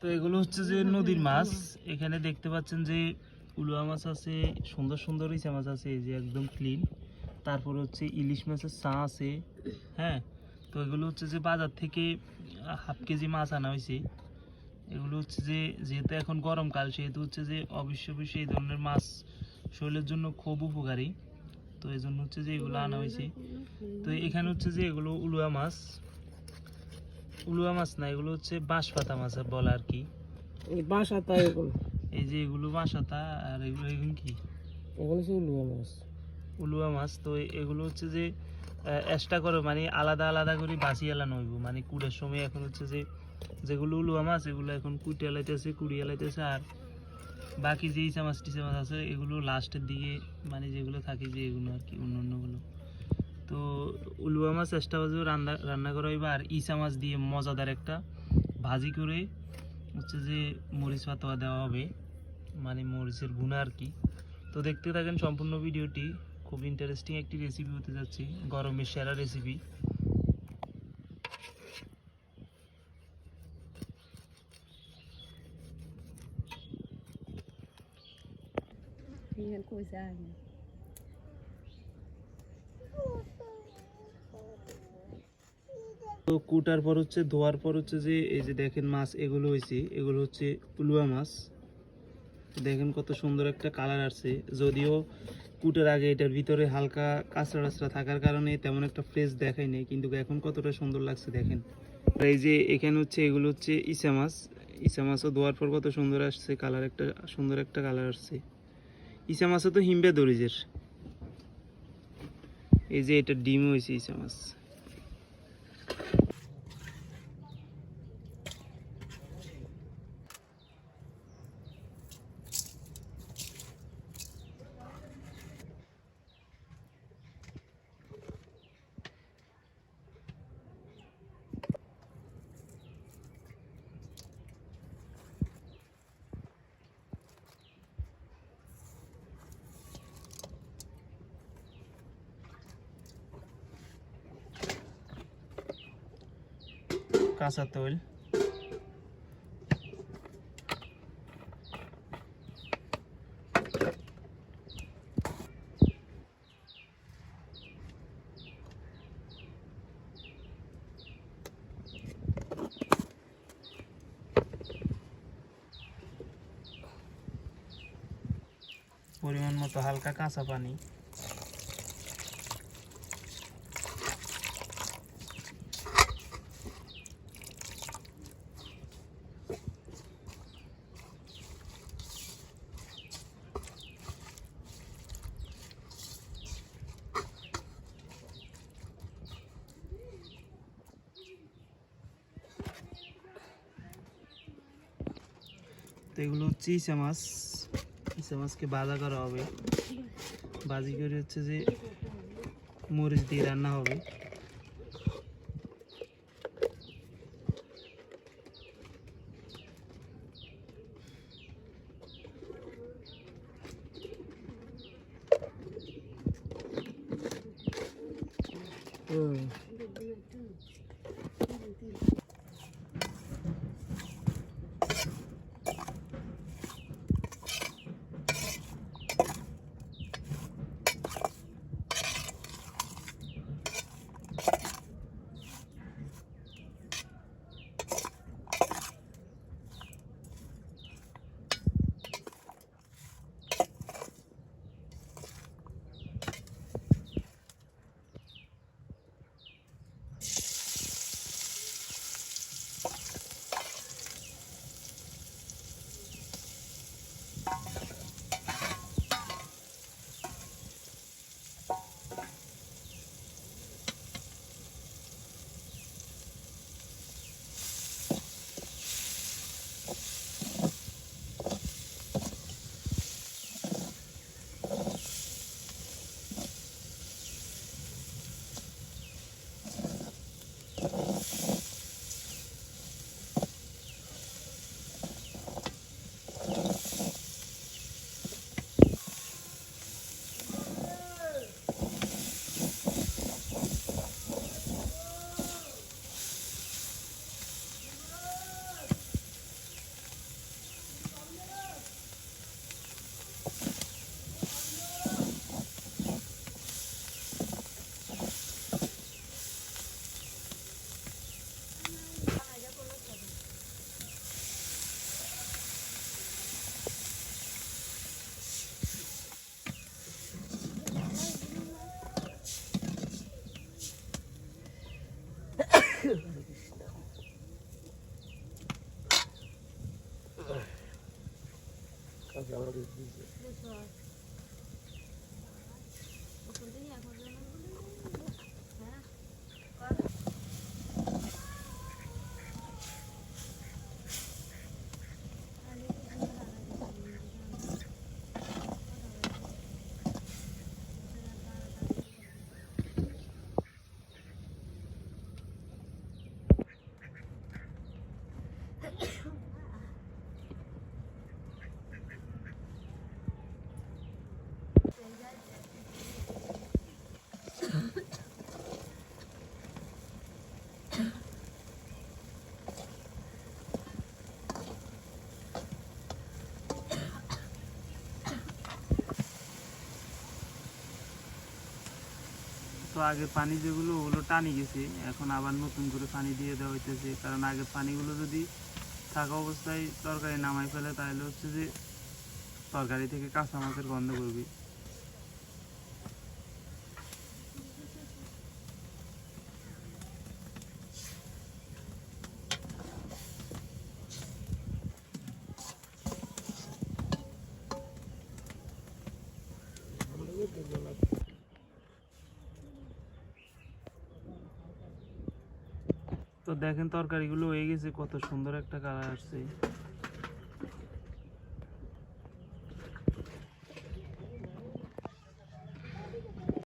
তো এগুলো হচ্ছে যে নদীর মাছ। এখানে দেখতে পাচ্ছেন যে উলুয়া মাছ আছে, সুন্দর সুন্দর ইচা মাছ আছে, এই যে একদম ক্লিন তারপর হচ্ছে ইলিশ মাছের চা আছে হ্যাঁ? তো এগুলো হচ্ছে যে বাজার থেকে হাফ কেজি মাছ আনা হয়েছে। এগুলো হচ্ছে যে, যেহেতু এখন গরমকাল, সেহেতু হচ্ছে যে অবশ্যই অবশ্যই এই ধরনের মাছ শরীরের জন্য খুব উপকারী। তো এই জন্য হচ্ছে যে এগুলো আনা হয়েছে। তো এখানে হচ্ছে যে এগুলো উলুয়া মাছ। উলুয়া মাছ না এগুলো হচ্ছে বাঁশ পাতা মাছ বলা আর কি। এই বাসা তাই এগুলো। এই যে এগুলো বাঁশাতা আর এগুলো এগুলো কি? এগুলো হচ্ছে উলুয়া মাছ। উলুয়া মাছ তো এগুলো হচ্ছে যে এক্সট্রা করে মানে আলাদা আলাদা করে বাঁচি এলানো হইব মানে কুড়ের সময় এখন হচ্ছে যে যেগুলো উলুয়া মাছ এগুলো এখন কুটে এলাইতেছে কুড়ি এলাইতেছে আর বাকি যে ইচা মাছ টিচা মাছ আছে এগুলো লাস্টের দিকে মানে যেগুলো থাকে যে এগুলো আর কি অন্য অন্যগুলো। উলুয়া মাছ চেষ্টা বাজেও রান্না রান্না করা হইবা। আর ইচা মাছ দিয়ে মজাদার একটা ভাজি করে হচ্ছে যে মরিচ পাতা দেওয়া হবে। মানে মরিচের ভুনা আর কি। তো দেখতে থাকেন সম্পূর্ণ ভিডিওটি। খুব ইন্টারেস্টিং একটি রেসিপি হতে যাচ্ছে। গরমের সেরা রেসিপি তো কুটার পর হচ্ছে, ধোয়ার পর হচ্ছে যে, এই যে দেখেন মাছ এগুলো হয়েছে এগুলো হচ্ছে উলুয়া মাছ। দেখেন কত সুন্দর একটা কালার আসছে। যদিও কুটার আগে এটার ভিতরে হালকা কাঁচড়া টাচড়া থাকার কারণে তেমন একটা ফ্রেশ দেখাই নেই, কিন্তু এখন কতটা সুন্দর লাগছে দেখেন। এই যে এখানে হচ্ছে, এগুলো হচ্ছে ইসা মাছ। ইসা মাছও ধোয়ার পর কত সুন্দর আসছে, কালার একটা, সুন্দর একটা কালার আসছে। ইসা মাছও তো হিমবে দরিজের এই যে এটা ডিম হয়েছে ইসা মাছ। কাঁচা তৈল পরিমাণ মতো হালকা কাঁচা পানি এগুলো হচ্ছে ইসা মাছ। ইসা মাছকে ভাজা করা হবে। ভাজি করে হচ্ছে যে মরিচ দিয়ে রান্না হবে। হুম তো আগে পানি যেগুলো, ওগুলো টানি গেছে। এখন আবার নতুন করে পানি দিয়ে দেওয়া হইতেছে। কারণ আগে পানিগুলো যদি থাকা অবস্থায় তরকারি নামাই ফেলে, তাহলে হচ্ছে যে তরকারি থেকে কাঁচা মাছের গন্ধ করবে তো দেখেন তরকারিগুলো হয়ে গেছে কত সুন্দর একটা কালার আসছে।